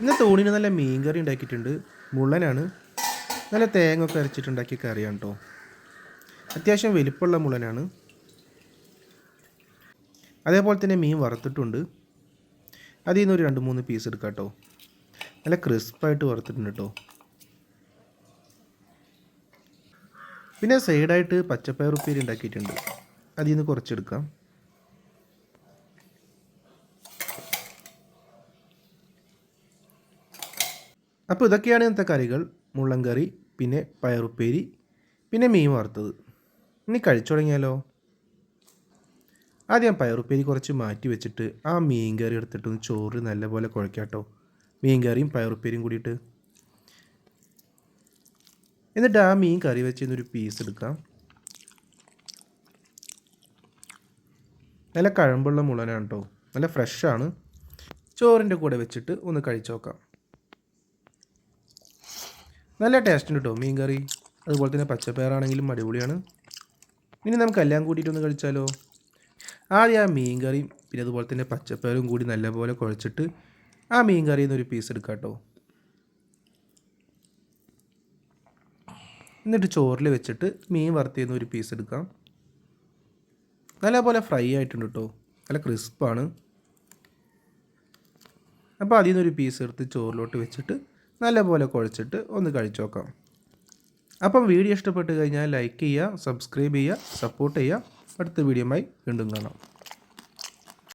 ഇന്നത്തെ തോണിന് നല്ല മീൻ കറി ഉണ്ടാക്കിയിട്ടുണ്ട്. മുള്ളനാണ്. നല്ല തേങ്ങ ഒക്കെ അരച്ചിട്ടുണ്ടാക്കിയ കറിയാണ് കേട്ടോ അത്യാവശ്യം വലിപ്പമുള്ള മുള്ളനാണ്. അതേപോലെ തന്നെ മീൻ വറുത്തിട്ടുണ്ട്. അതിൽ നിന്ന് ഒരു രണ്ട് മൂന്ന് പീസ് എടുക്കാം കേട്ടോ നല്ല ക്രിസ്പായിട്ട് വറുത്തിട്ടുണ്ട് കേട്ടോ പിന്നെ സൈഡായിട്ട് പച്ചപ്പയർ ഉപ്പേരി ഉണ്ടാക്കിയിട്ടുണ്ട്. അതിൽ നിന്ന് കുറച്ചെടുക്കാം അപ്പോൾ ഇതൊക്കെയാണ് ഇന്നത്തെ കറികൾ. മുള്ളൻകറി പിന്നെ പയറുപ്പേരി പിന്നെ മീൻ വറുത്തത്. ഇനി കഴിച്ചു തുടങ്ങിയാലോ? ആദ്യം പയറുപ്പേരി കുറച്ച് മാറ്റി വെച്ചിട്ട് ആ മീൻ കറി എടുത്തിട്ടൊന്ന് ചോറ് നല്ലപോലെ കുഴക്കാട്ടോ. മീൻ കറിയും പയറുപ്പേരിയും കൂടിയിട്ട്. എന്നിട്ട് ആ മീൻ കറി വെച്ച് ഒരു പീസ് എടുക്കാം. നല്ല കഴമ്പുള്ള മുളനാണ് കേട്ടോ നല്ല ഫ്രഷാണ് ചോറിന്റെ കൂടെ വെച്ചിട്ട് ഒന്ന് കഴിച്ചു നോക്കാം. നല്ല ടേസ്റ്റ് ഉണ്ട് കേട്ടോ മീൻ കറി അതുപോലെ തന്നെ പച്ചപ്പയറാണെങ്കിലും അടിപൊളിയാണ്. ഇനി നമുക്ക് എല്ലാം കൂട്ടിയിട്ടൊന്ന് കഴിച്ചാലോ? ആദ്യം ആ മീൻ കറിയും പിന്നെ അതുപോലെ തന്നെ പച്ചപ്പയറും കൂടി നല്ലപോലെ കുഴച്ചിട്ട് ആ മീൻ കറിയിൽ നിന്ന് ഒരു പീസ് എടുക്കാം കേട്ടോ എന്നിട്ട് ചോറിൽ വെച്ചിട്ട് മീൻ വറുത്തിന്ന് ഒരു പീസ് എടുക്കാം. നല്ലപോലെ ഫ്രൈ ആയിട്ടുണ്ട് കേട്ടോ നല്ല ക്രിസ്പാണ് അപ്പോൾ അതിൽ നിന്നൊരു പീസ് എടുത്ത് ചോറിലോട്ട് വെച്ചിട്ട് നല്ലപോലെ കുഴച്ചിട്ട് ഒന്ന് കഴിച്ചു നോക്കാം. അപ്പം വീഡിയോ ഇഷ്ടപ്പെട്ട് കഴിഞ്ഞാൽ ലൈക്ക് ചെയ്യുക സബ്സ്ക്രൈബ് ചെയ്യുക സപ്പോർട്ട് ചെയ്യുക. അടുത്ത വീഡിയോയുമായി വീണ്ടും കാണാം.